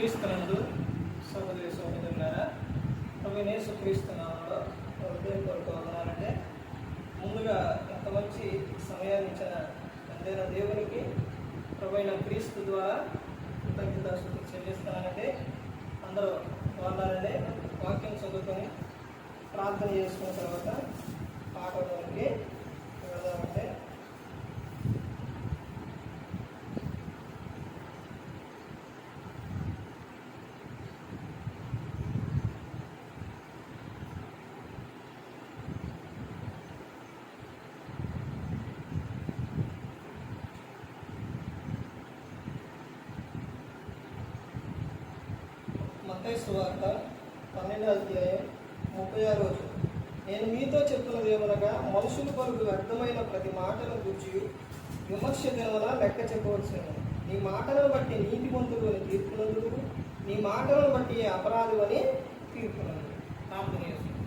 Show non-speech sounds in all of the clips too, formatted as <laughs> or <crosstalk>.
క్రీస్తునందు సోదరి సోదరులారా ప్రభు నేసు క్రీస్తునామంలో హృదయం కొరకు వందనాలంటే ముందుగా ఎంత మంచి సమయాన్ని ఇచ్చిన అందైన దేవునికి ప్రభైన క్రీస్తు ద్వారా కృతజ్ఞత చెల్లిస్తానంటే అందరూ వందాలంటే వాక్యం చదువుకొని ప్రార్థన చేసుకున్న తర్వాత పాటలోనికి వెళ్దామంటే పన్నెండో అధ్యాయం ముప్పై ఆరు రోజు. నేను మీతో చెప్తున్నది ఏమనగా మనుషులు పలుకు వ్యర్థమైన ప్రతి మాటను గుర్చి విమర్శ దినవల లెక్క చెప్పవలసిన నీ మాటలను బట్టి నీతిమంతుడు అని తీర్పునందుకు నీ మాటలను బట్టి అపరాధు అని తీర్పునందుకు. ప్రార్థన చేస్తున్నాను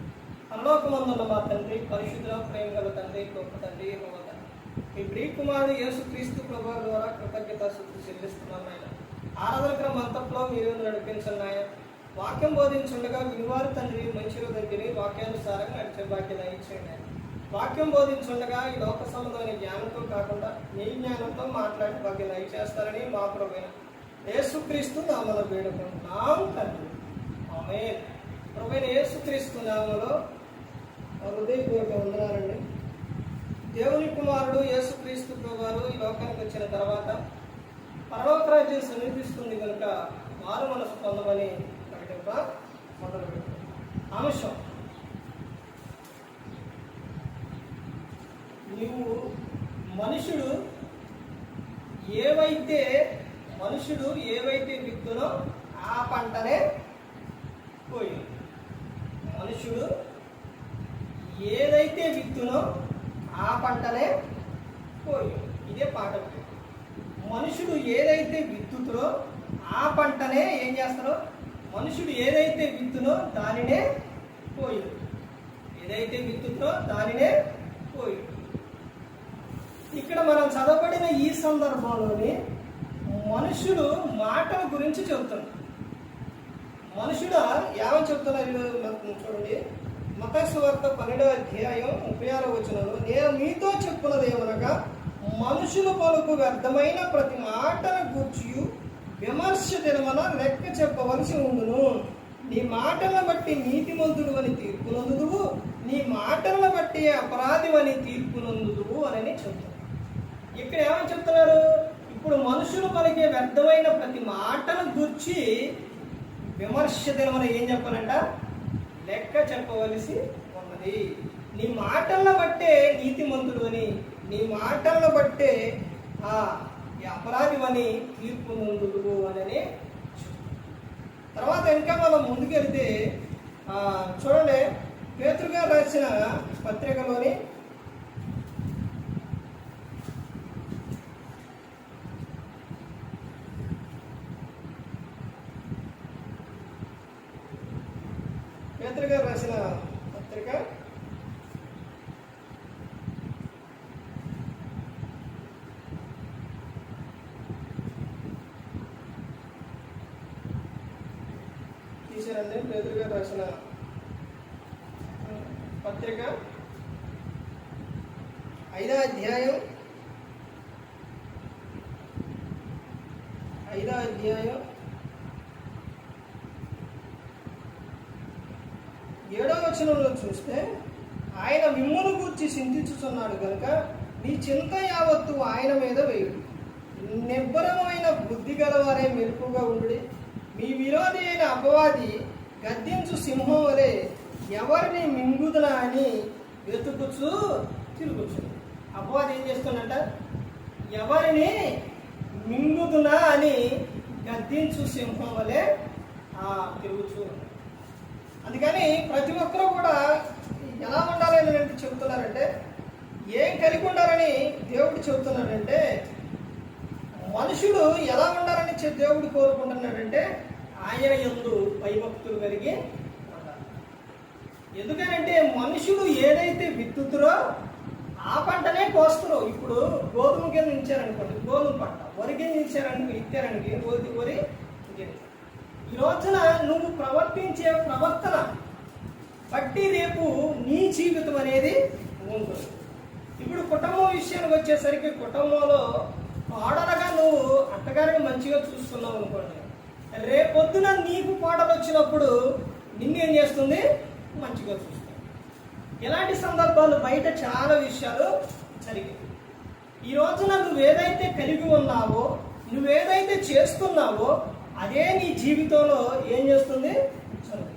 పరలోకమందున్న మా తండ్రి పరిశుద్ధ ప్రేమ గల తండ్రి గొప్ప తండ్రి గొప్ప తండ్రి. మీ ప్రియ కుమారుడు యేసు క్రీస్తు ప్రభు ద్వారా కృతజ్ఞత శుద్ధి చెల్లిస్తున్నాను ఆయన ఆరాధన క్రమం అంతట్లో మీరు నడిపించండి ఆయన వాక్యం బోధించుండగా వినివారు తండ్రి మంచి దగ్గర వాక్యానుసారంగా నడిచే భాగ్యం ఇచ్చేయండి. వాక్యం బోధించుండగా ఈ లోక సంబంధమైన జ్ఞానంతో కాకుండా మీ జ్ఞానంతో మాట్లాడి భాగ్యం చేస్తారని మా ప్రభుత్వ యేసుక్రీస్తు నామలో వేడుకుంటున్నాం తండ్రి. ఆమె ప్రభుత్వ యేసుక్రీస్తు నామలో హృదయపూర్వక వందనాలండి. దేవుని కుమారుడు యేసుక్రీస్తు ప్రభువారు ఈ లోకానికి వచ్చిన తర్వాత పరలోక రాజ్యం సమీపిస్తుంది కనుక మారు మనసు పొందమని ప్రకటింప మొదలు అంశం నీవు మనుషుడు ఏవైతే మనుషుడు ఏవైతే విత్తునో ఆ పంటనే పోయి. మనుషుడు ఏదైతే విత్తునో ఆ పంటనే పోయి. ఇదే పాట మనుషుడు ఏదైతే విత్తుతో ఆ పంటనే ఏం చేస్తారో మనుషుడు ఏదైతే విత్తునో దానినే పోయి ఏదైతే విత్తుతో దానినే పోయి ఇక్కడ మనం చదవబడిన ఈ సందర్భంలోని మనుషుడు మాటల గురించి చెబుతున్నాడు. మనుషుడు ఏమని చెప్తున్నారు చూడండి. మత మతస్వార్త పన్నెండవ అధ్యాయం ముప్పై ఆరో వచ్చినారు నేను మీతో చెప్పున్నది ఏమనగా మనుషుల పలుకు వ్యర్థమైన ప్రతి మాటను గూర్చియు విమర్శ దినమన లెక్క చెప్పవలసి ఉండును. నీ మాటలను బట్టి నీతిమంతుడు అని తీర్పునందుదువు నీ మాటలను బట్టి అపరాధం అని తీర్పునందుదువు అని చెప్తాను ఇక్కడ ఏమని చెప్తున్నారు? ఇప్పుడు మనుషులు పలికే వ్యర్థమైన ప్రతి మాటను గూర్చి విమర్శ దినమన ఏం చెప్పాలంట? లెక్క చెప్పవలసి ఉన్నది. నీ మాటలను బట్టే నీతిమంతుడు అని నీ మాటలను బట్టే ఈ అపరాధి తీర్పు ముందుకు అని తర్వాత ఇంకా మనం ముందుకెళ్తే చూడండి పేతృగారు రాసిన పత్రికలోని పేతురు గారు రాసిన పత్రిక తీసారండి పేతురు గారు రాసిన పత్రిక ఐదో అధ్యాయం ఐదో అధ్యాయం. ఏడో వచనంలో చూస్తే ఆయన మిమ్మును గూర్చి చింతించుతున్నాడు కనుక నీ చింత యావత్తు ఆయన మీద వేయుడు నిబ్బరమైన బుద్ధి గలవారే మెరుపుగా ఉండు మీ విరోధి అయిన అపవాది గద్దించు సింహం వలె ఎవరిని మింగుదనా అని వెతుకుచు తిరుగుచు అపవాది ఏం చేస్తుందంట? ఎవరిని మింగుదునా అని గద్దించు సింహం వలె ఆ, తిరుగుచు అందుకని ప్రతి ఒక్కరూ కూడా ఎలా ఉండాలి అని అంటే చెబుతున్నారంటే ఏం కలిగి ఉండాలని దేవుడు చెబుతున్నాడంటే మనుషుడు ఎలా ఉండాలని చె- దేవుడు కోరుకుంటున్నాడంటే ఆయన ఎందు భయభక్తులు కలిగి ఉండాలి. ఎందుకనంటే మనుషుడు ఏదైతే విత్తుతురో ఆ పంటనే కోస్తారు. ఇప్పుడు గోధుమ కింద ఇచ్చారనుకోండి గోధుమ పంట. వరి ఇచ్చారనుకో ఇచ్చారనుకో వరి వరి ఈ రోజున నువ్వు ప్రవర్తించే ప్రవర్తన బట్టి రేపు నీ జీవితం అనేది ఉంటుంది. ఇప్పుడు కుటుంబం విషయానికి వచ్చేసరికి కుటుంబంలో కోడలుగా నువ్వు అత్తగారిని మంచిగా చూస్తున్నావు అనుకోండి. రేపొద్దున నీకు కోడలు వచ్చినప్పుడు నిన్నేం చేస్తుంది? మంచిగా చూస్తుంది. ఇలాంటి సందర్భాలు బయట చాలా విషయాలు జరిగాయి. ఈ రోజున నువ్వేదైతే కలిగి ఉన్నావో నువ్వేదైతే చేస్తున్నావో అదే నీ జీవితంలో ఏం చేస్తుంది? నువ్వు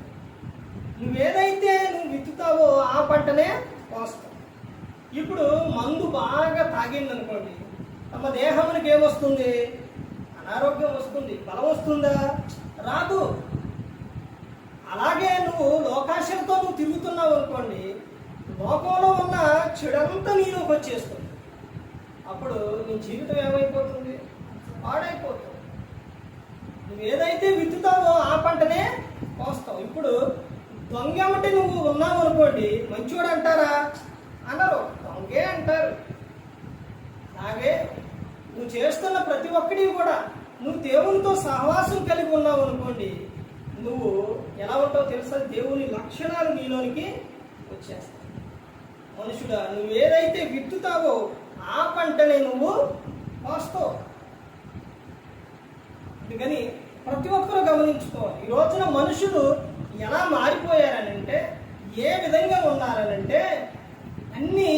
నువ్వేదైతే నువ్వు విత్తుతావో ఆ పంటనే కోస్తావు ఇప్పుడు మందు బాగా తాగింది అనుకోండి తమ దేహానికి ఏమొస్తుంది అనారోగ్యం వస్తుంది బలం వస్తుందా? రాదు. అలాగే నువ్వు లోకాశంతో నువ్వు తిరుగుతున్నావు అనుకోండి లోకంలో ఉన్న చెడంతా నీలోకి వచ్చేస్తుంది అప్పుడు నీ జీవితం ఏమైపోతుంది? పాడైపోతుంది. నువ్వు ఏదైతే విత్తుతావో ఆ పంటనే కోస్తావు. ఇప్పుడు దొంగ నువ్వు ఉన్నావు అనుకోండి మంచోడు అంటారా? అనరు. దొంగే అంటారు. అలాగే నువ్వు చేస్తున్న ప్రతి ఒక్కటి కూడా నువ్వు దేవునితో సహవాసం కలిగి ఉన్నావు అనుకోండి నువ్వు ఎలా ఉంటావు తెలుసా? దేవుని లక్షణాలు నీలోనికి వచ్చేస్తాయి. మనుషుడా నువ్వు ఏదైతే విత్తుతావో ఆ పంటనే నువ్వు కోస్తావు అందుకని ప్రతి ఒక్కరూ గమనించుకోవాలి. ఈ రోజున మనుషులు ఎలా మారిపోయారనంటే ఏ విధంగా ఉన్నారనంటే అన్నీ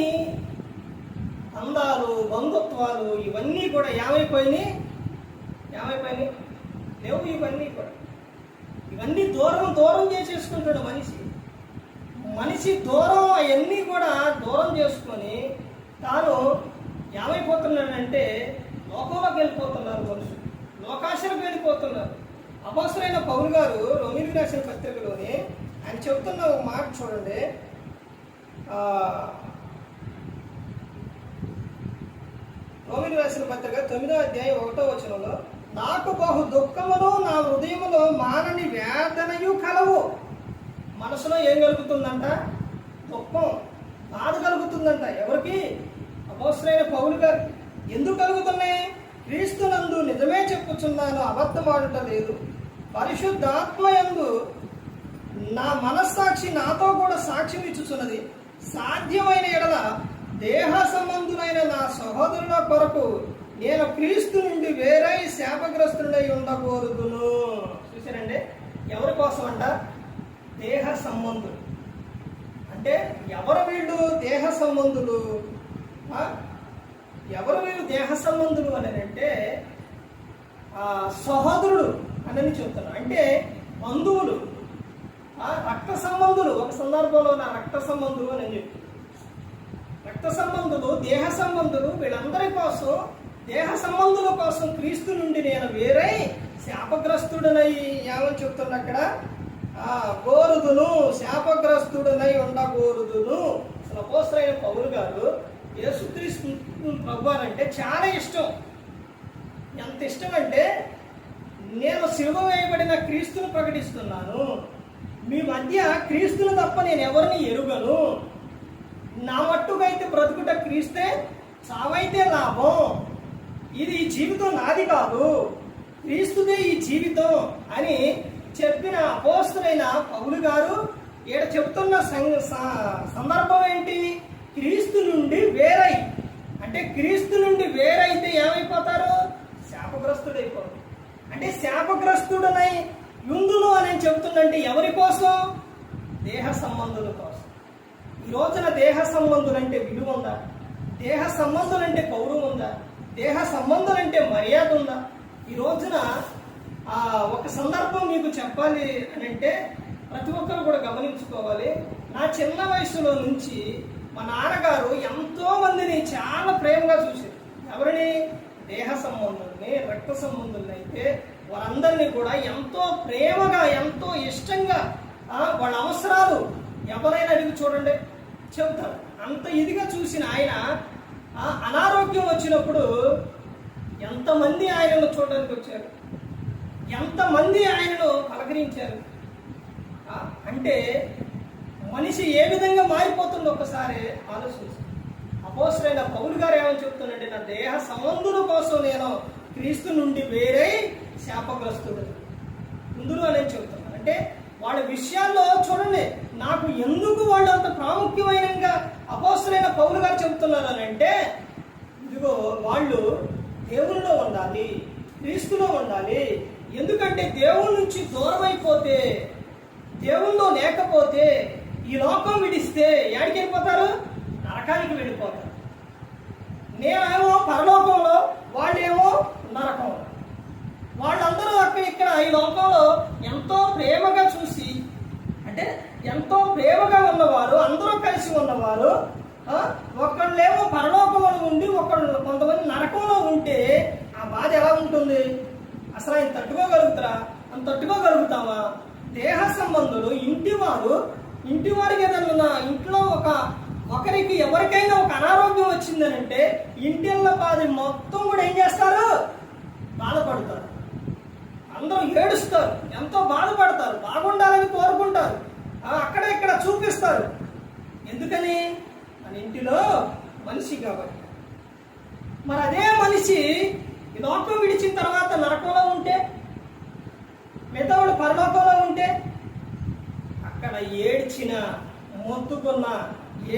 అందాలు బంధుత్వాలు ఇవన్నీ కూడా ఏమైపోయినాయి? ఏమైపోయినాయి? లేవు ఇవన్నీ కూడా. ఇవన్నీ దూరం దూరం చేసేసుకుంటాడు మనిషి. మనిషి దూరం అవన్నీ కూడా దూరం చేసుకొని తాను ఏమైపోతున్నానంటే లోకంలోకి వెళ్ళిపోతున్నారు మనుషులు. లోకాశలకు వెళ్ళిపోతున్నారు. అపోసరైన పౌరు గారు రోమిలి రాసిన పత్రికలోని ఆయన చెబుతున్న ఒక మాట చూడండి. ఆ, రాసిన పత్రిక తొమ్మిదో అధ్యాయం ఒకటో వచనంలో నాకు బహు దుఃఖములో నా హృదయములో మానని వేదనయు కలవు. మనసులో ఏం కలుగుతుందంట? దుఃఖం. బాధ కలుగుతుందంట. ఎవరికి? అపోసరైన పౌలు గారు ఎందుకు కలుగుతున్నాయి? క్రీస్తునందు నిజమే చెప్పుచున్నాను అబద్ధమాడుట లేదు. పరిశుద్ధాత్మయందు నా మనస్సాక్షి నాతో కూడా సాక్ష్యం ఇచ్చుచున్నది. సాధ్యమైన ఎడల దేహ సంబంధులైన నా సహోదరుల కొరకు నేను క్రీస్తు నుండి వేరై శాపగ్రస్తుడై ఉండకూడదును చూసారండి ఎవరి కోసం అంట దేహ సంబంధులు. అంటే ఎవరు వీళ్ళు? దేహ సంబంధులు. ఎవరు వీళ్ళు దేహ సంబంధులు అని అంటే ఆ, సహోదరుడు అని చెప్తాను అంటే బంధువులు ఆ, రక్త సంబంధులు ఒక సందర్భంలో నా రక్త సంబంధులు అని చెప్పి. రక్త సంబంధులు దేహ సంబంధులు వీళ్ళందరి కోసం దేహ సంబంధుల కోసం క్రీస్తు నుండి నేను వేరై శాపగ్రస్తుడనై ఏమని చెప్తున్నా అక్కడ? ఆ గోరుదును శాపగ్రస్తుడనై ఉండకూరుదును అసలు అపోసరైన పౌరు గారు యేసుక్రీస్తు భగవాన్ అంటే చాలా ఇష్టం. ఎంత ఇష్టం అంటే నేను సిలువ వేయబడిన క్రీస్తును ప్రకటిస్తున్నాను. మీ మధ్య క్రీస్తులు తప్ప నేను ఎవరిని ఎరుగను. నా మట్టుకైతే బ్రతుకుట క్రీస్తే చావైతే లాభం. ఇది ఈ జీవితం నాది కాదు. క్రీస్తుదే ఈ జీవితం అని చెప్పిన అపోస్తులైన పౌలు గారు ఈడ చెప్తున్న సందర్భం ఏంటి? క్రీస్తు నుండి వేరై. అంటే క్రీస్తు నుండి వేరైతే ఏమైపోతారు? శాపగ్రస్తుడైపోతారు అంటే శాపగ్రస్తుడనై యుందును అని చెబుతుందంటే ఎవరి కోసం? దేహ సంబంధుల కోసం. ఈ రోజున దేహ సంబంధులంటే విలువ ఉందా? దేహ సంబంధులంటే గౌరవం ఉందా? దేహ సంబంధులంటే మర్యాద ఉందా? ఈ రోజున ఆ ఒక సందర్భం మీకు చెప్పాలి అని అంటే ప్రతి ఒక్కరు కూడా గమనించుకోవాలి. నా చిన్న వయసులో నుంచి మా నాన్నగారు ఎంతో మందిని చాలా ప్రేమగా చూశారు. ఎవరిని? దేహ సంబంధుల్ని రక్త సంబంధుల్ని అయితే వారందరినీ కూడా ఎంతో ప్రేమగా ఎంతో ఇష్టంగా వాళ్ళ అవసరాలు ఎవరైనా అడిగి చూడండి చెబుతారు. అంత ఇదిగా చూసిన ఆయన ఆ, అనారోగ్యం వచ్చినప్పుడు ఎంతమంది ఆయనను చూడడానికి వచ్చారు? ఎంతమంది ఆయనను పలకరించారు? అంటే మనిషి ఏ విధంగా మారిపోతుందో ఒకసారి ఆలోచించు. అపోసరైన పౌలు గారు ఏమని చెప్తున్నాడంటే నా దేహ సంబంధుల కోసం నేను క్రీస్తు నుండి వేరే శాపగ్రస్తుడు. ముందులో వాళ్ళ విషయాల్లో చూడండి నాకు ఎందుకు వాళ్ళు అంత ప్రాముఖ్యమైనగా అపోసరైన పౌలు గారు చెబుతున్నారు అని అంటే ఇదిగో వాళ్ళు దేవునిలో ఉండాలి క్రీస్తులో ఉండాలి. ఎందుకంటే దేవుని నుంచి దూరం అయిపోతే దేవుల్లో లేకపోతే ఈ లోకం విడిస్తే ఎక్కడికి వెళ్ళిపోతారు నరకానికి వెళ్ళిపోతారు. నేనేమో పరలోకంలో వాళ్ళేమో నరకంలో. వాళ్ళందరూ అక్కడ ఇక్కడ ఈ లోకంలో ఎంతో ప్రేమగా చూసి అంటే ఎంతో ప్రేమగా ఉన్నవారు అందరూ కలిసి ఉన్నవారు ఒకళ్ళేమో పరలోకంలో ఉండి ఒకళ్ళు కొంతమంది నరకంలో ఉంటే ఆ బాధ ఎలా ఉంటుంది? అసలు ఆయన తట్టుకోగలుగుతారా? అని తట్టుకోగలుగుతామా? దేహ సంబంధులు ఇంటి వారు ఇంటి వారికి ఏదైనా ఇంట్లో ఒక ఒకరికి ఎవరికైనా ఒక అనారోగ్యం వచ్చిందనంటే ఇంటిళ్ళ బాధ మొత్తం కూడా ఏం చేస్తారు? బాధపడతారు. అందరూ ఏడుస్తారు. ఎంతో బాధపడతారు. బాగుండాలని కోరుకుంటారు. అక్కడ ఇక్కడ చూపిస్తారు. ఎందుకని? మన ఇంటిలో మనిషి కాబట్టి. మరి అదే మనిషి ఈ లోకం విడిచిన తర్వాత నరకంలో ఉంటే మిగతా పరలోకంలో ఉంటే అక్కడ ఏడ్చిన మొత్తుకున్న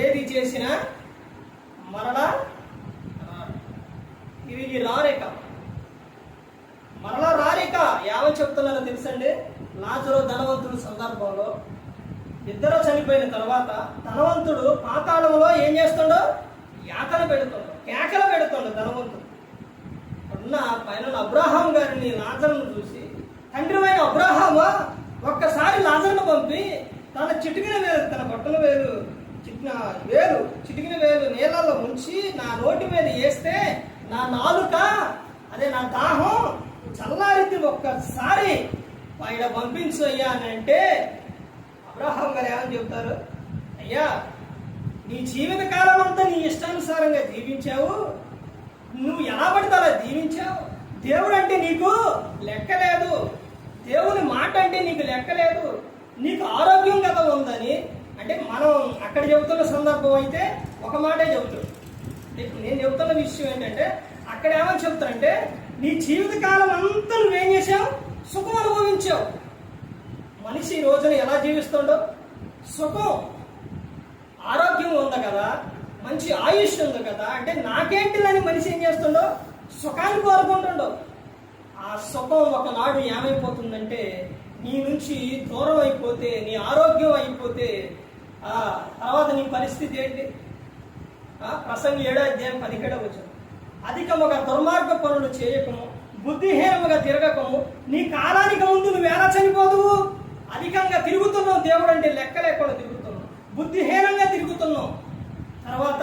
ఏది చేసినా మరలా ఇవి రారేక మరలా రారేక ఏమని చెప్తున్నారో తెలుసండి? లాజరు ధనవంతుడు సందర్భంలో. ఇద్దరు చనిపోయిన తర్వాత ధనవంతుడు పాతాళంలో ఏం చేస్తుండో? యాతన పెడుతుండు. కేకలు పెడుతుండు ధనవంతుడు. ఉన్న పైన అబ్రాహాం గారిని లాజరును చూసి తండ్రివైన అబ్రాహామా? ఒక్కసారి లాజర్ను పంపి తన చిటికిన వేలు తన బట్టల వేలు చిట్న వేలు చిటికిన వేలు నీళ్ళల్లో ఉంచి నా నోటి మీద వేస్తే నా నాలుక అదే నా దాహం చల్లారితే ఒక్కసారి. ఆయన పంపించు అయ్యా అని అంటే అబ్రహాం గారు ఏమని చెప్తారు? అయ్యా నీ జీవిత కాలం అంతా నీ ఇష్టానుసారంగా జీవించావు. నువ్వు ఎలా పడితే అలా జీవించావు? దేవుడు అంటే నీకు లెక్కలేదు దేవుని మాట అంటే నీకు లెక్కలేదు నీకు ఆరోగ్యం కదా ఉందని. అంటే మనం అక్కడ చెబుతున్న సందర్భం అయితే ఒక మాటే చెబుతాడు నేను చెబుతున్న విషయం ఏంటంటే అక్కడ ఏమని చెప్తారంటే నీ జీవిత కాలం అంతా నువ్వేం చేసావు సుఖం అనుభవించావు. మనిషి ఈ రోజున ఎలా జీవిస్తుండో? సుఖం. ఆరోగ్యం ఉంది కదా మంచి ఆయుష్ ఉంది కదా అంటే నాకేంటిదని మనిషి ఏం చేస్తుండో? సుఖాన్ని కోరుకుంటుండో. ఆ సుఖం ఒకనాడు ఏమైపోతుందంటే నీ నుంచి దూరం అయిపోతే నీ ఆరోగ్యం అయిపోతే ఆ తర్వాత నీ పరిస్థితి ఏంటి? ఆ, ప్రసంగి ఏడో అధ్యాయం పదిహేడో వచ్చిన అధికముగా దుర్మార్గ పనులు చేయకము బుద్ధిహీనముగా తిరగకము నీ కాలానికి ముందు నువ్వు ఎలా చనిపోదువు? అధికంగా తిరుగుతున్నావు దేవుడు అంటే లెక్క లేకుండా తిరుగుతున్నావు. బుద్ధిహీనంగా తిరుగుతున్నావు. తర్వాత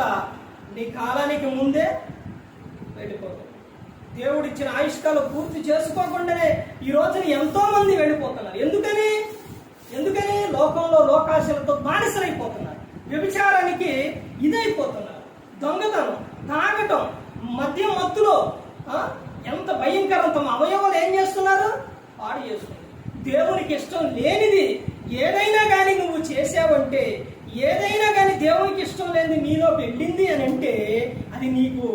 నీ కాలానికి ముందే వెళ్ళిపోతావు. దేవుడు ఇచ్చిన ఆయుష్కాలు పూర్తి చేసుకోకుండానే ఈ రోజున ఎంతో మంది వెళ్ళిపోతున్నారు. ఎందుకని? ఎందుకని? లోకంలో లోకాశలతో బానిసలైపోతున్నారు. వ్యభిచారానికి ఇదైపోతున్నారు. దొంగతనం తాగటం మద్యం మత్తులో ఎంత భయంకరం తమ అవయవాలు ఏం చేస్తున్నారు? పాడు చేస్తున్నారు. దేవునికి ఇష్టం లేనిది ఏదైనా కానీ నువ్వు చేసావంటే ఏదైనా కానీ దేవునికి ఇష్టం లేనిది నీలో వెళ్ళింది అని అంటే అది నీకు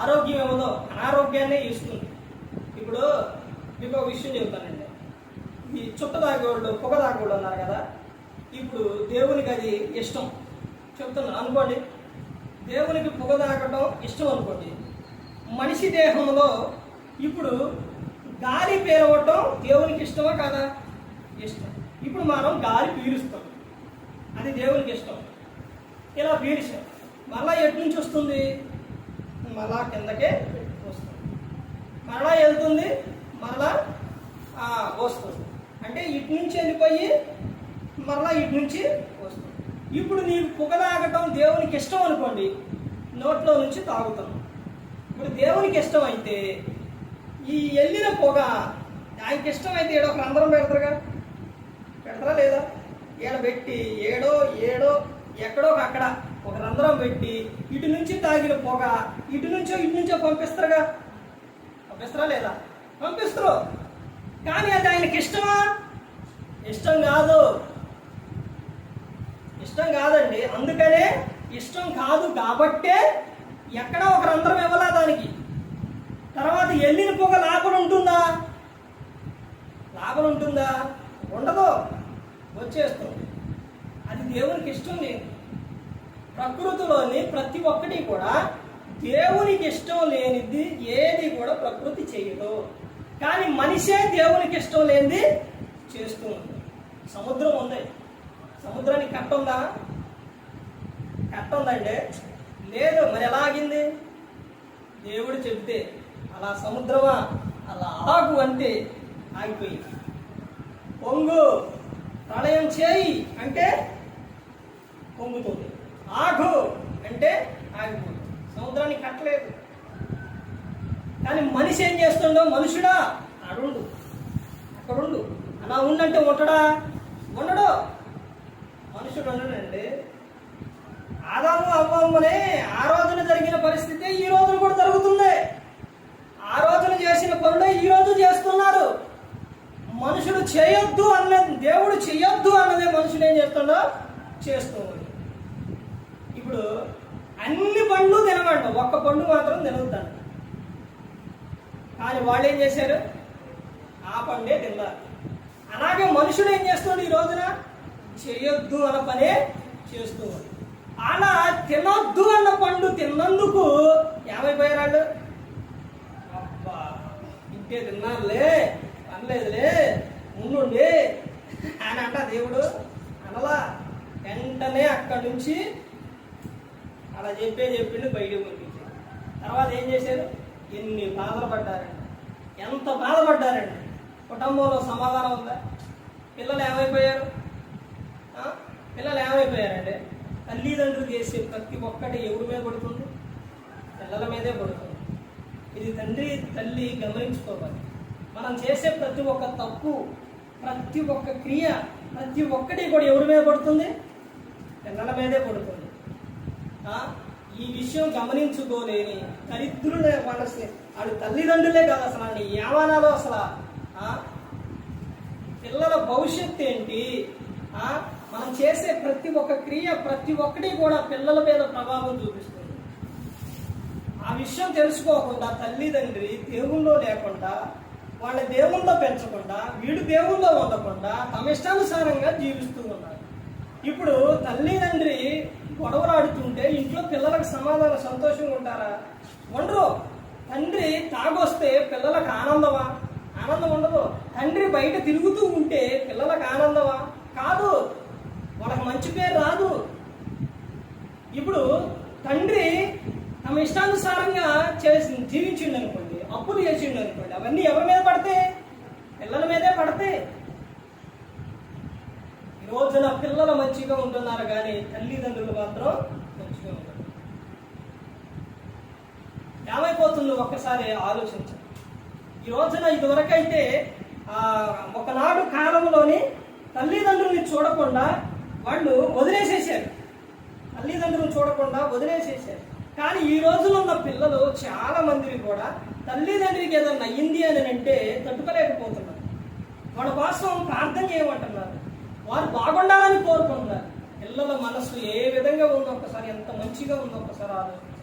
ఆరోగ్యం ఏమదో అనారోగ్యాన్నే ఇస్తుంది. ఇప్పుడు మీకు ఒక విషయం చెబుతానండి ఈ చుట్ట తాగేవాళ్ళు పొగ తాగేవాళ్ళు అన్నారు కదా ఇప్పుడు దేవునికి అది ఇష్టం. చెప్తున్నాను అనుకోండి. దేవునికి పొగ తాగటం ఇష్టం అనుకోండి. మనిషి దేహంలో ఇప్పుడు గాలి పేరవటం దేవునికి ఇష్టమా కాదా? ఇష్టం. ఇప్పుడు మనం గాలి పీలుస్తాం. అది దేవునికి ఇష్టం. ఇలా పీల్చాం. మళ్ళీ ఎటు నుంచి వస్తుంది? మళ్ళా కిందకే వస్తుంది. మరలా వెళ్తుంది మరలా వస్తుంది. అంటే ఇటు నుంచి వెళ్ళిపోయి మరలా ఇటు నుంచి వస్తుంది. ఇప్పుడు నీ పొగ తాగటం దేవునికి ఇష్టం అనుకోండి నోట్లో నుంచి తాగుతాం. ఇప్పుడు దేవునికి ఇష్టం అయితే ఈ వెళ్ళిన పొగ ఆయనకి ఇష్టం అయితే ఏడో ఒక రంధ్రం పెడతారుగా? పెడతారా లేదా? ఈడ పెట్టి ఏడో ఏడో ఎక్కడో ఒక అక్కడ ఒక రంధ్రం పెట్టి ఇటు నుంచి తాగిన పొగ ఇటు నుంచో ఇటు నుంచో పంపిస్తారుగా? పంపిస్తారా లేదా? పంపిస్తారు. కానీ అది ఆయనకి ఇష్టమా? ఇష్టం కాదు. ఇష్టం కాదండి. అందుకనే ఇష్టం కాదు కాబట్టే ఎక్కడ ఒక రంధ్రం ఇవ్వలా దానికి? తర్వాత వెళ్ళిన పొగ లాభం ఉంటుందా? లాభం ఉంటుందా? ఉండదు. వచ్చేస్తుంది. అది దేవునికి ఇష్టం లేదు ప్రకృతిలోని ప్రతి ఒక్కటి కూడా దేవునికి ఇష్టం లేనిది ఏది కూడా ప్రకృతి చేయదు. కానీ మనిషే దేవునికి ఇష్టం లేనిది చేస్తూ ఉంది. సముద్రం ఉంది. సముద్రానికి కట్ట ఉందా? కట్ట ఉందండి. లేదు మరి ఎలా ఆగింది? దేవుడు చెబితే అలా సముద్రమా? అలా ఆగు అంటే ఆగిపోయింది. పొంగు. ప్రళయం చేయి అంటే పొంగుతుంది. ఆగు అంటే ఆగిపోతుంది సముద్రానికి కట్టలేదు. కానీ మనిషి ఏం చేస్తుండో మనుషుడా? అడుండు అక్కడుండు. అలా ఉండంటే ఉండడా ఉండడు. మనుషుడు ఉండడండి. ఆదాము అవ్వమ్మనే ఆ రోజున జరిగిన పరిస్థితి ఈ రోజున కూడా జరుగుతుంది. ఆ రోజున చేసిన పనులే ఈ రోజు చేస్తున్నారు మనుషుడు చేయొద్దు అన్నది దేవుడు చేయొద్దు అన్నదే మనుషుడు ఏం చేస్తుండో చేస్తుంది ఇప్పుడు అన్ని పండ్లు తినవండు ఒక్క పండు మాత్రం తినొద్దంట. కానీ వాళ్ళు ఏం చేశారు? ఆ పండే తిన్నారు. అలాగే మనుషుడు ఏం చేస్తున్నాడు ఈ రోజున? చేయొద్దు అన్న పనే చేస్తూ అలా తినొద్దు అన్న పండు తిన్నందుకు ఏమైపోయారు వాళ్ళు అబ్బా ఇంకే తిన్నారులే అనలేదులే ముందుండి అని అంట దేవుడు. అనలా వెంటనే అక్కడి నుంచి అలా చెప్పే చెప్పిండు బయటకు పంపించారు తర్వాత ఏం చేశారు? ఎన్ని బాధపడ్డారండి. ఎంత బాధపడ్డారండి. కుటుంబంలో సమాధానం ఉందా? పిల్లలు ఏమైపోయారు? పిల్లలు ఏమైపోయారండి? తల్లిదండ్రులు చేసే ప్రతి ఒక్కటి ఎవరి మీద పడుతుంది? పిల్లల మీదే పడుతుంది. ఇది తండ్రి తల్లి గమనించుకోవాలి. మనం చేసే ప్రతి ఒక్క తప్పు ప్రతి ఒక్క క్రియ ప్రతి ఒక్కటి కూడా ఎవరి మీద పడుతుంది? పిల్లల మీదే పడుతుంది. ఈ విషయం గమనించుకోలేని దరిద్రులే వాళ్ళ వాళ్ళు తల్లిదండ్రులే కాదు అసలు అండి ఏమనాలో అసలు. ఆ? పిల్లల భవిష్యత్తు ఏంటి? ఆ? మనం చేసే ప్రతి ఒక్క క్రియ ప్రతి ఒక్కటి కూడా పిల్లల మీద ప్రభావం చూపిస్తుంది. ఆ విషయం తెలుసుకోకుండా తల్లిదండ్రి దేవుల్లో లేకుండా వాళ్ళ దేవుల్లో పెంచకుండా వీడు దేవుల్లో ఉండకుండా తమ ఇష్టానుసారంగా జీవిస్తూ ఉన్నారు. ఇప్పుడు తల్లిదండ్రి గొడవలాడుతుంటే ఇంట్లో పిల్లలకు సమాధాన సంతోషంగా ఉంటారా? ఉండరు. తండ్రి తాగొస్తే పిల్లలకు ఆనందమా? ఆనందం ఉండదు. తండ్రి బయట తిరుగుతూ ఉంటే పిల్లలకు ఆనందమా? కాదు. వాళ్ళకి మంచి పేరు రాదు. ఇప్పుడు తండ్రి తమ ఇష్టానుసారంగా చేసి జీవించిండు అనుకోండి అప్పులు చేసిండు అనుకోండి అవన్నీ ఎవరి మీద పడతాయి? పిల్లల మీదే పడతాయి. ఈ రోజున పిల్లలు మంచిగా ఉంటున్నారు కానీ తల్లిదండ్రులు మాత్రం మంచిగా ఉంటారు ఏమైపోతుందో ఒక్కసారి ఆలోచించండి. ఈ రోజున ఇదివరకైతే ఒకనాడు కాలంలోని తల్లిదండ్రుల్ని చూడకుండా వాళ్ళు వదిలేసేసారు తల్లిదండ్రులు చూడకుండా వదిలేసేసారు కానీ ఈ రోజులో ఉన్న పిల్లలు చాలా మందిని కూడా తల్లిదండ్రికి ఏదన్నా అయ్యింది అని అంటే తట్టుకోలేకపోతున్నారు. మన కోసం ప్రార్థన చేయమంటున్నారు. వారు బాగుండాలని కోరుకుంటున్నారు. పిల్లల మనసు ఏ విధంగా ఉందో ఒకసారి ఎంత మంచిగా ఉందో ఒకసారి ఆలోచించండి.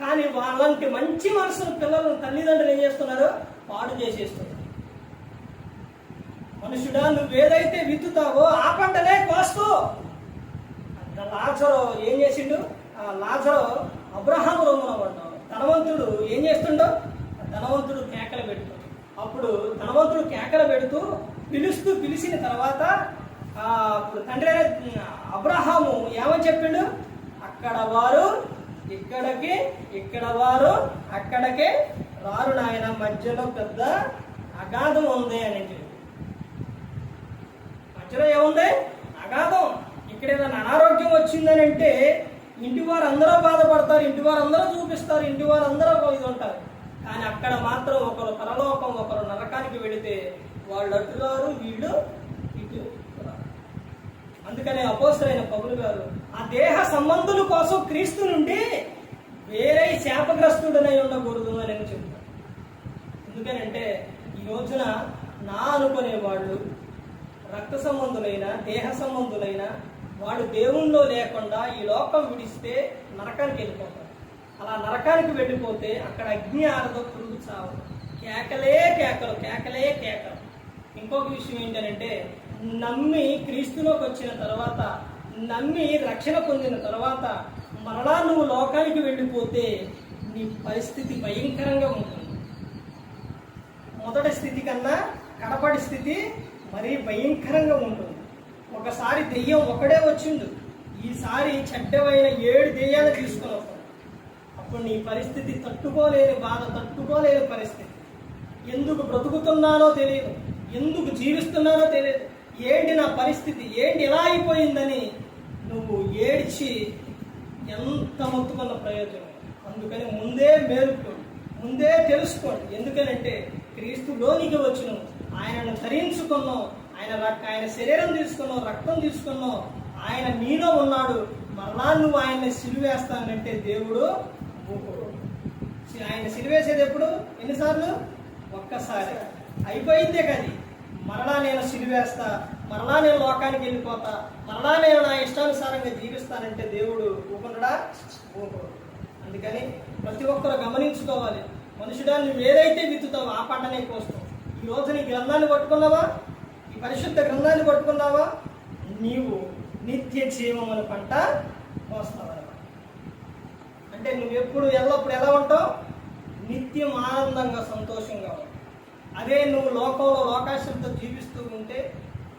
కానీ వాళ్ళంటి మంచి మనసును పిల్లలు తల్లిదండ్రులు ఏం చేస్తున్నారు? పాడు చేసేస్తున్నారు. మనుషుడా నువ్వు ఏదైతే విత్తుతావో ఆ పంటనే కోస్తూ. లాజరు ఏం చేసిండు? ఆ లాజరు అబ్రహాం రొమ్మున పడ్డాడు. ధనవంతుడు ఏం చేస్తుండో? ధనవంతుడు కేకలు పెడుతూ. అప్పుడు ధనవంతుడు కేకలు పెడుతూ పిలుస్తూ పిలిచిన తర్వాత తండ్రి అబ్రహాము ఏమని చెప్పిండు? అక్కడ వారు ఇక్కడికి ఇక్కడ వారు అక్కడికి రారు నాయన మధ్యలో పెద్ద అగాధం ఉంది అని మధ్యలో ఏముంది? అగాధం. ఇక్కడ ఏదైనా అనారోగ్యం వచ్చిందని అంటే ఇంటి వారు అందరూ బాధపడతారు ఇంటి వారు అందరూ చూపిస్తారు ఇంటి వారు అందరూ ఇది ఉంటారు. కానీ అక్కడ మాత్రం ఒకరు పరలోకం ఒకరు నరకానికి వెళితే వాళ్ళు అటుగారు వీళ్ళు ఇటు అందుకనే అపోసరైన పౌలు గారు ఆ దేహ సంబంధుల కోసం క్రీస్తు నుండి వేరే శాపగ్రస్తుడనై ఉండకూడదు అని నేను చెప్తాను ఎందుకనంటే ఈ రోజున నా అనుకునే వాళ్ళు రక్త సంబంధులైన దేహ సంబంధులైన వాడు దేవుణ్ణిలో లేకుండా ఈ లోకం విడిస్తే నరకానికి వెళ్ళిపోతారు. అలా నరకానికి వెళ్ళిపోతే అక్కడ అగ్ని ఆరదో పురుగు చావు కేకలే కేకలు కేకలే కేకలు. ఇంకొక విషయం ఏంటంటే నమ్మి క్రీస్తులోకి వచ్చిన తర్వాత నమ్మి రక్షణ పొందిన తర్వాత మరలా నువ్వు లోకానికి వెళ్ళిపోతే నీ పరిస్థితి భయంకరంగా ఉంటుంది. మొదటి స్థితి కన్నా కడపడి స్థితి మరీ భయంకరంగా ఉంటుంది. ఒకసారి దెయ్యం ఒకడే వచ్చిండు. ఈసారి చెడ్డమైన ఏడు దెయ్యాలు తీసుకుని వస్తాడు. అప్పుడు నీ పరిస్థితి తట్టుకోలేని బాధ తట్టుకోలేని పరిస్థితి. ఎందుకు బ్రతుకుతున్నానో తెలియదు. ఎందుకు జీవిస్తున్నానో తెలియదు. ఏంటి నా పరిస్థితి? ఏంటి ఎలా అయిపోయిందని నువ్వు ఏడ్చి ఎంత మొత్తుకున్న ప్రయోజనం? అందుకని ముందే మేలుకోండి ముందే తెలుసుకోండి ఎందుకనంటే క్రీస్తులోనికి వచ్చినాం. ఆయనను ధరించుకున్నాం. ఆయన రక్- ఆయన శరీరం తీసుకున్నాం రక్తం తీసుకున్నాం. ఆయన నీలో ఉన్నాడు. మరలా నువ్వు ఆయన్ని సిలివేస్తానంటే దేవుడు ఆయన సిలివేసేది ఎప్పుడు? ఎన్నిసార్లు? ఒక్కసారి. అయిపోయిందే కానీ మరలా నేను సిలివేస్తా మరలా నేను లోకానికి వెళ్ళిపోతా మరలా నేను నా ఇష్టానుసారంగా జీవిస్తానంటే దేవుడు ఊపనుడా ఊపడు అందుకని ప్రతి ఒక్కరు గమనించుకోవాలి. మనుషుడా నువ్వు ఏదైతే విత్తుతావో ఆ పంటనే కోస్తావు. ఈ రోజు నీ గ్రంథాన్ని పట్టుకున్నావా? ఈ పరిశుద్ధ గ్రంథాన్ని పట్టుకున్నావా? నీవు నిత్య జీవం అనే పంట కోస్తావా అంటే నువ్వు ఎప్పుడు ఎల్లప్పుడు ఎలా ఉంటావు? నిత్యం ఆనందంగా సంతోషంగా ఉంటావు. అదే నువ్వు లోకంలో లోకాశంతో జీవిస్తూ ఉంటే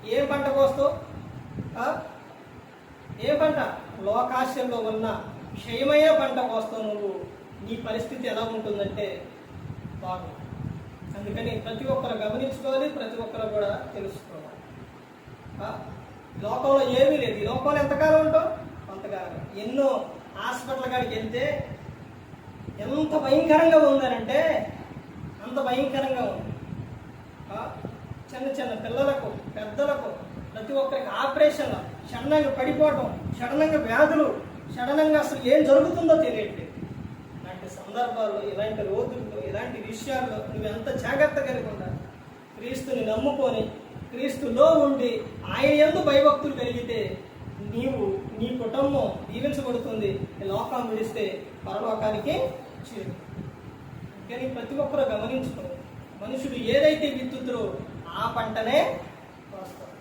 ఏ పంట కోస్తావు? ఏ పంట? లోకాశంలో ఉన్న క్షయమైన పంట కోస్తావు నువ్వు. నీ పరిస్థితి ఎలా ఉంటుందంటే బాగు అందుకని ప్రతి ఒక్కరు గమనించుకోవాలి ప్రతి ఒక్కరు కూడా తెలుసుకోవాలి. లోకంలో ఏమీ లేదు. ఈ లోకంలో ఎంతకాలం ఉంటావు? కొంతకాలం. ఎన్నో హాస్పిటల్ కాడికి వెళ్తే ఎంత భయంకరంగా ఉందనంటే అంత భయంకరంగా ఉంది. చిన్న చిన్న పిల్లలకు పెద్దలకు ప్రతి ఒక్కరికి ఆపరేషన్లు క్షణంగా పడిపోవటం క్షణంగా వ్యాధులు క్షణంగా అసలు ఏం జరుగుతుందో తెలియట్లేదు. ఇలాంటి సందర్భాల్లో ఇలాంటి రోజుల్లో ఇలాంటి విషయాల్లో నువ్వు ఎంత జాగ్రత్త కలిగి ఉండాలి? క్రీస్తుని నమ్ముకొని క్రీస్తులో ఉండి ఆయన ఎందు భయభక్తులు కలిగితే నీవు నీ కుటుంబం దీవించబడుతుంది. లోకం విడిస్తే పరలోకానికి చేరు కానీ ప్రతి ఒక్కరూ గమనించుకోవాలి. మనుషుడు ఏదైతే విత్తుతురో ఆ పంటనే కోస్తాడు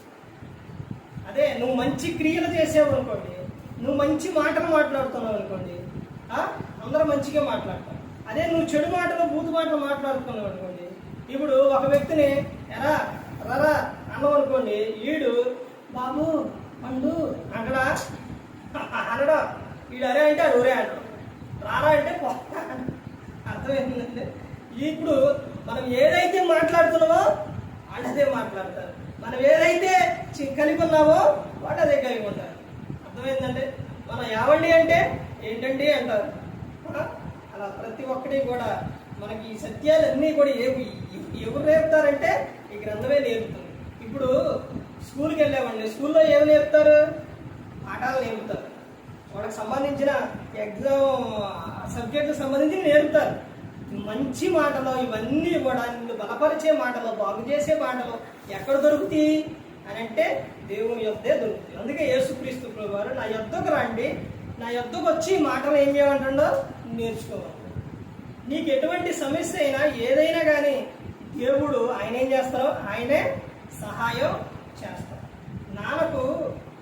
అదే నువ్వు మంచి క్రియలు చేసావు అనుకోండి నువ్వు మంచి మాటలు మాట్లాడుతున్నావు అనుకోండి అందరూ మంచిగా మాట్లాడతారు. అదే నువ్వు చెడు మాటలు బూతు మాటలు మాట్లాడుతున్నావు అనుకోండి ఇప్పుడు ఒక వ్యక్తిని ఎరా రరా అన్నావు అనుకోండి ఈడు బాబు పండు అక్కడ <laughs> అనడం వీడు అరే అంటే అది ఒరే అంటాడు. రారా అంటే పో అర్థమైందండి? ఇప్పుడు మనం ఏదైతే మాట్లాడుతున్నామో వాళ్ళు అదే మాట్లాడతారు. మనం ఏదైతే చి- కలిగి ఉన్నామో వాడు అదే కలిగి ఉంటారు అర్థమైందంటే మనం ఏమండి అంటే ఏంటండి అంటారు. అలా ప్రతి ఒక్కటి కూడా మనకి ఈ సత్యాలన్నీ కూడా ఏ ఎవరు నేర్పుతారంటే ఈ గ్రంథమే నేర్పుతుంది. ఇప్పుడు స్కూల్కి వెళ్ళామండి. స్కూల్లో ఏమి నేర్పుతారు? పాఠాలు నేర్పుతారు. వాళ్ళకి సంబంధించిన ఎగ్జామ్ సబ్జెక్టులకు సంబంధించి నేర్పుతారు. మంచి మాటలు ఇవన్నీ కూడా నిన్ను బలపరిచే మాటలు బాగు చేసే మాటలు ఎక్కడ దొరుకుతాయి? అని అంటే దేవుని యొద్దే దొరుకుతాయి. అందుకే యేసుక్రీస్తు ప్రభు వారు నా యొద్దకు రండి. నా యొద్దకు వచ్చి మాటలు ఏం చేయమంటుండో నేర్చుకోవాలి. నీకు ఎటువంటి సమస్య అయినా ఏదైనా కానీ దేవుడు ఆయన ఏం చేస్తారో ఆయనే సహాయం చేస్తారు నాన్నకు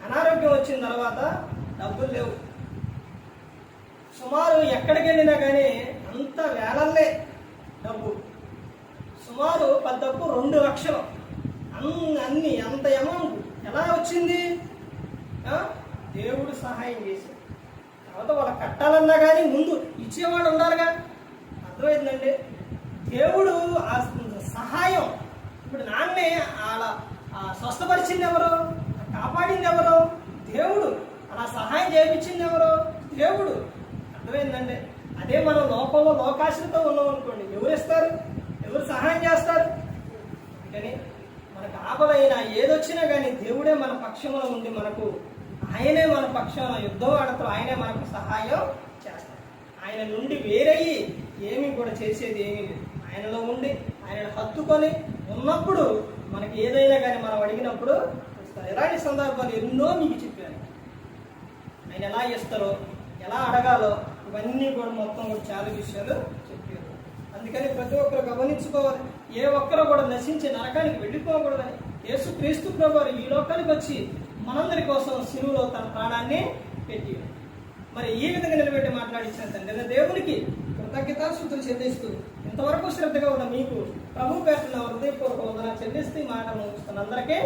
అనారోగ్యం వచ్చిన తర్వాత డబ్బులు లేవు. సుమారు ఎక్కడికి వెళ్ళినా కానీ అంత వేలల్లే డబ్బు. సుమారు పెద్దప్పు రెండు లక్షలు. అన్ని అన్ని అంత అమౌంట్ ఎలా వచ్చింది? దేవుడు సహాయం చేశాడు. తర్వాత వాళ్ళు కట్టాలన్నా కానీ ముందు ఇచ్చేవాడు ఉండాలిగా. అర్థమైందండి? దేవుడు ఆ సహాయం ఇప్పుడు నాన్నే అలా ఆ స్వస్థపరిచింది ఎవరు? కాపాడింది ఎవరు? దేవుడు. అలా సహాయం చేయించింది ఎవరు? దేవుడు. అర్థమైందండి? అదే మనం లోకంలో లోకాశలతో ఉన్నాం అనుకోండి. ఎవరు ఇస్తారు? ఎవరు సహాయం చేస్తారు? కానీ మనకు ఆపదైనా ఏదొచ్చినా కానీ దేవుడే మన పక్షంలో ఉండి మనకు ఆయనే మన పక్షంలో యుద్ధం ఆడతాడు. ఆయనే మనకు సహాయం చేస్తాడు. ఆయన నుండి వేరయ్యి ఏమి కూడా చేసేది ఏమీ లేదు. ఆయనలో ఉండి ఆయన హత్తుకొని ఉన్నప్పుడు మనకి ఏదైనా కానీ మనం అడిగినప్పుడు ఇస్తారు ఎలాంటి సందర్భాలు ఎన్నో మీకు చెప్పాను. ఆయన ఎలా ఇస్తారో ఎలా అడగాలో ఇవన్నీ కూడా మొత్తం కూడా చాలా విషయాలు చెప్పారు. అందుకని ప్రతి ఒక్కరు గమనించుకోవాలి. ఏ ఒక్కరు కూడా నశించి నరకానికి వెళ్ళిపోకూడదని యేసు క్రీస్తు ప్రభువారు ఈ లోకానికి వచ్చి మనందరి కోసం సిలువలో తన ప్రాణాన్ని పెట్టి మరి ఈ విధంగా నిలబెట్టి మాట్లాడించిన తండ్రి దేవునికి కృతజ్ఞతాశుద్ధులు చెల్లిస్తూ ఇంతవరకు శ్రద్ధగా ఉన్న మీకు ప్రభు పేరున హృదయపూర్వక వందన చెల్లిస్తూ ఈ మాటలు ముగిస్తున్న అందరికీ